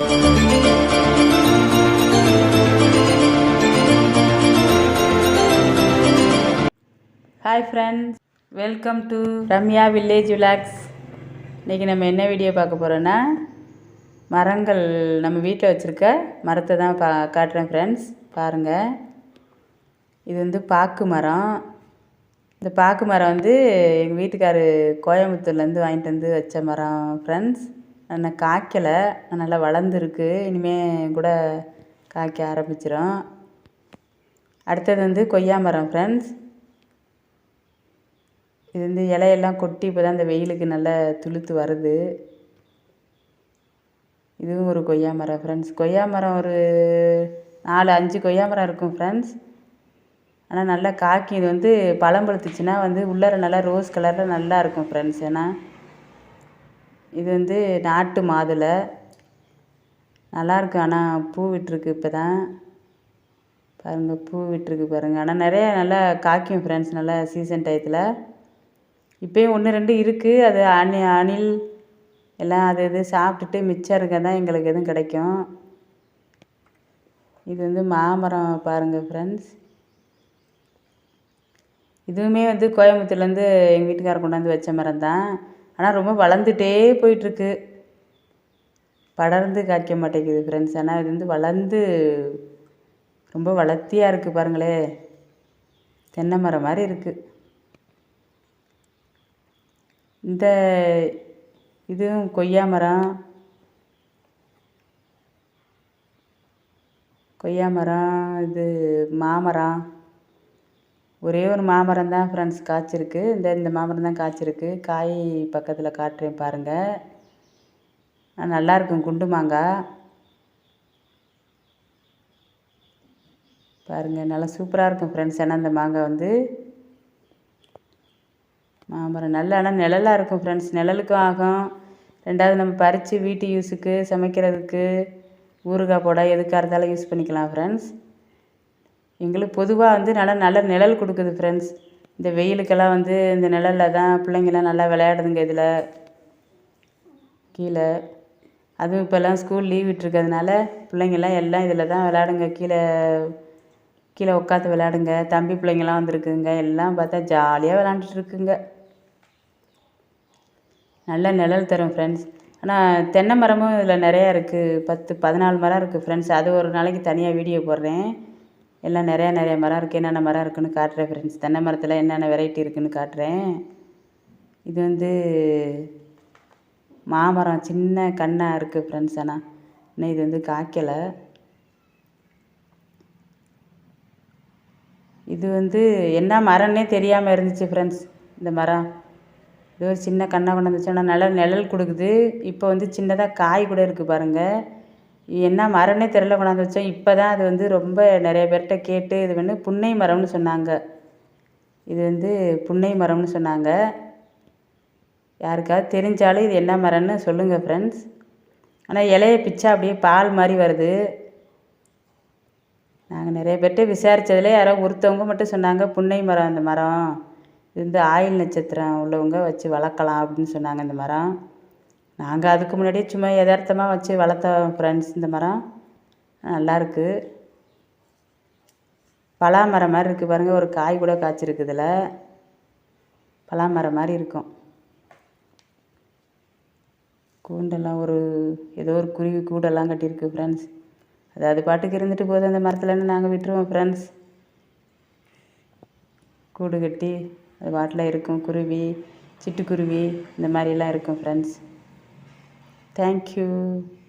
Hi friends welcome to Ramya village vlogs இன்றைக்கி நம்ம என்ன வீடியோ பார்க்க போகிறோன்னா மரங்கள் நம்ம வீட்டில் வச்சுருக்க மரத்தை தான் பா காட்டுறேன் ஃப்ரெண்ட்ஸ் பாருங்கள் இது வந்து பாக்கு மரம். இந்த பாக்கு மரம் வந்து எங்கள் வீட்டுக்காரு கோயம்புத்தூர்லேருந்து வாங்கிட்டு வந்து வச்ச மரம் ஃப்ரெண்ட்ஸ் ஆனால் காய்க்கலை. நல்லா வளர்ந்துருக்கு. இனிமேல் கூட காய்க்க ஆரம்பிச்சிடும் அடுத்தது வந்து கொய்யா மரம் ஃப்ரெண்ட்ஸ் இது வந்து இலையெல்லாம் கொட்டி இப்போ தான் இந்த வெயிலுக்கு நல்லா துளுத்து வருது. இதுவும் ஒரு கொய்யா மரம் ஃப்ரெண்ட்ஸ் கொய்யா மரம் ஒரு நாலு அஞ்சு கொய்யா மரம் இருக்கும் ஃப்ரெண்ட்ஸ் ஆனால் நல்லா காக்கி இது வந்து பழம் பழுத்துச்சுன்னா வந்து உள்ளார நல்லா ரோஸ் கலரில் நல்லா இருக்கும் ஃப்ரெண்ட்ஸ் ஏன்னா இது வந்து நாட்டு மாதுளை. நல்லாயிருக்கு ஆனால் பூ விட்டுருக்கு இப்போ தான் பாருங்கள் பூ விட்டுருக்கு பாருங்கள் ஆனால் நிறைய நல்லா காய்க்கும் ஃப்ரெண்ட்ஸ் நல்லா சீசன் டயத்தில் இப்போயும் ஒன்று ரெண்டு இருக்குது அது அணி அணில் எல்லாம் அது இது சாப்பிட்டுட்டு மிச்சம் இருக்க தான் எங்களுக்கு எதுவும் கிடைக்கும். இது வந்து மாமரம் பாருங்கள் ஃப்ரெண்ட்ஸ் இதுவுமே வந்து கோயம்புத்தூர்லேருந்து எங்கள் வீட்டுக்காரர் கொண்டாந்து வச்ச மரம் தான் ஆனால் ரொம்ப வளர்ந்துட்டே போயிட்டுருக்கு. படர்ந்து காய்க்க மாட்டேங்குது ஃப்ரெண்ட்ஸ் ஆனால் இது வந்து வளர்ந்து ரொம்ப வளர்த்தியாக இருக்குது பாருங்களே. தென்னை மரம் மாதிரி இருக்குது இந்த இதுவும் கொய்யா மரம். கொய்யா மரம் இது மாமரம். ஒரே ஒரு மாமரம் தான் ஃப்ரெண்ட்ஸ் காய்ச்சிருக்கு. இந்த இந்த மாமரம் தான் காய்ச்சிருக்கு. காய் பக்கத்தில் காட்டுறேன் பாருங்கள் நல்லாயிருக்கும் குண்டு மாங்காய் பாருங்கள் நல்லா சூப்பராக இருக்கும் ஃப்ரெண்ட்ஸ் ஏன்னா இந்த மாங்காய் வந்து மாமரம். நல்ல ஆனால் நிழலாக இருக்கும் ஃப்ரெண்ட்ஸ் நிழலுக்கும் ஆகும். ரெண்டாவது நம்ம பறித்து வீட்டு யூஸுக்கு சமைக்கிறதுக்கு ஊறுகாய் போட எதுக்காக இருந்தாலும் யூஸ் பண்ணிக்கலாம் ஃப்ரெண்ட்ஸ் எங்களுக்கு பொதுவாக வந்து நல்லா நல்ல நிழல் கொடுக்குது ஃப்ரெண்ட்ஸ் இந்த வெயிலுக்கெல்லாம் வந்து இந்த நிழலில் தான் பிள்ளைங்கள்லாம் நல்லா விளையாடுதுங்க இதில். கீழே. அதுவும் இப்போல்லாம் ஸ்கூல் லீவ் விட்டுருக்கிறதுனால பிள்ளைங்கள்லாம் எல்லாம் இதில் தான் விளையாடுங்க. கீழே கீழே உட்காந்து விளையாடுங்க. தம்பி பிள்ளைங்கள்லாம் வந்திருக்குங்க. எல்லாம் பார்த்தா ஜாலியாக விளாண்டுட்டுருக்குங்க நல்ல நிழல் தரும் ஃப்ரெண்ட்ஸ் ஆனால் தென்னை மரமும் இதில் நிறையா இருக்குது பத்து பதினாலு மரம் இருக்குது ஃப்ரெண்ட்ஸ் அது ஒரு நாளைக்கு தனியாக வீடியோ போடுறேன். எல்லாம் நிறையா நிறையா மரம் இருக்குது என்னென்ன மரம் இருக்குதுன்னு காட்டுறேன் ஃப்ரெண்ட்ஸ் தென்னை மரத்தில் என்னென்ன வெரைட்டி இருக்குதுன்னு காட்டுறேன். இது வந்து மாமரம் சின்ன கண்ணாக இருக்குது ஃப்ரெண்ட்ஸ் ஆனால் இன்னும் இது வந்து காய்க்கலை. இது வந்து என்ன மரம்னே தெரியாமல் இருந்துச்சு ஃப்ரெண்ட்ஸ் இந்த மரம். இது ஒரு சின்ன கண்ணாக கொண்டு வந்துச்சு. ஆனால் நல்லா நிழல் கொடுக்குது. இப்போ வந்து சின்னதாக காய் கூட இருக்குது பாருங்கள் என்ன மரம்னே தெரில கொண்டாந்து வச்சோம். இப்போ தான் அது வந்து ரொம்ப நிறைய பேர்கிட்ட கேட்டு இது வந்து புன்னை மரம்னு சொன்னாங்க. இது வந்து புன்னை மரம்னு சொன்னாங்க. யாருக்காவது தெரிஞ்சாலும் இது என்ன மரம்னு சொல்லுங்கள் ஃப்ரெண்ட்ஸ் ஆனால் இலைய பிச்சா அப்படியே பால் மாதிரி வருது. நாங்கள் நிறைய பேர்கிட்ட விசாரித்ததில் யாரோ ஒருத்தவங்க மட்டும் சொன்னாங்க புன்னை மரம் அந்த மரம். இது வந்து ஆயில் நட்சத்திரம் உள்ளவங்க வச்சு வளர்க்கலாம் அப்படின்னு சொன்னாங்க இந்த மரம். நாங்கள் அதுக்கு முன்னாடியே சும்மா எதார்த்தமாக வச்சு வளர்த்தோம் ஃப்ரெண்ட்ஸ் இந்த மரம். நல்லாயிருக்கு பலா மரம் மாதிரி இருக்குது பாருங்கள் ஒரு காய் கூட காய்ச்சிருக்கு இதில். பலா மரம் மாதிரி இருக்கும். கூண்டெல்லாம் ஒரு ஏதோ ஒரு குருவி கூடெல்லாம் கட்டியிருக்கு ஃப்ரெண்ட்ஸ் அது அது பாட்டுக்கு இருந்துட்டு போகுது அந்த மரத்துலன்னு நாங்கள் விட்டுருவோம் ஃப்ரெண்ட்ஸ் கூடு கட்டி அது பாட்டில் இருக்கும். குருவி சிட்டுக்குருவி இந்த மாதிரிலாம் இருக்கும் ஃப்ரெண்ட்ஸ் Thank you.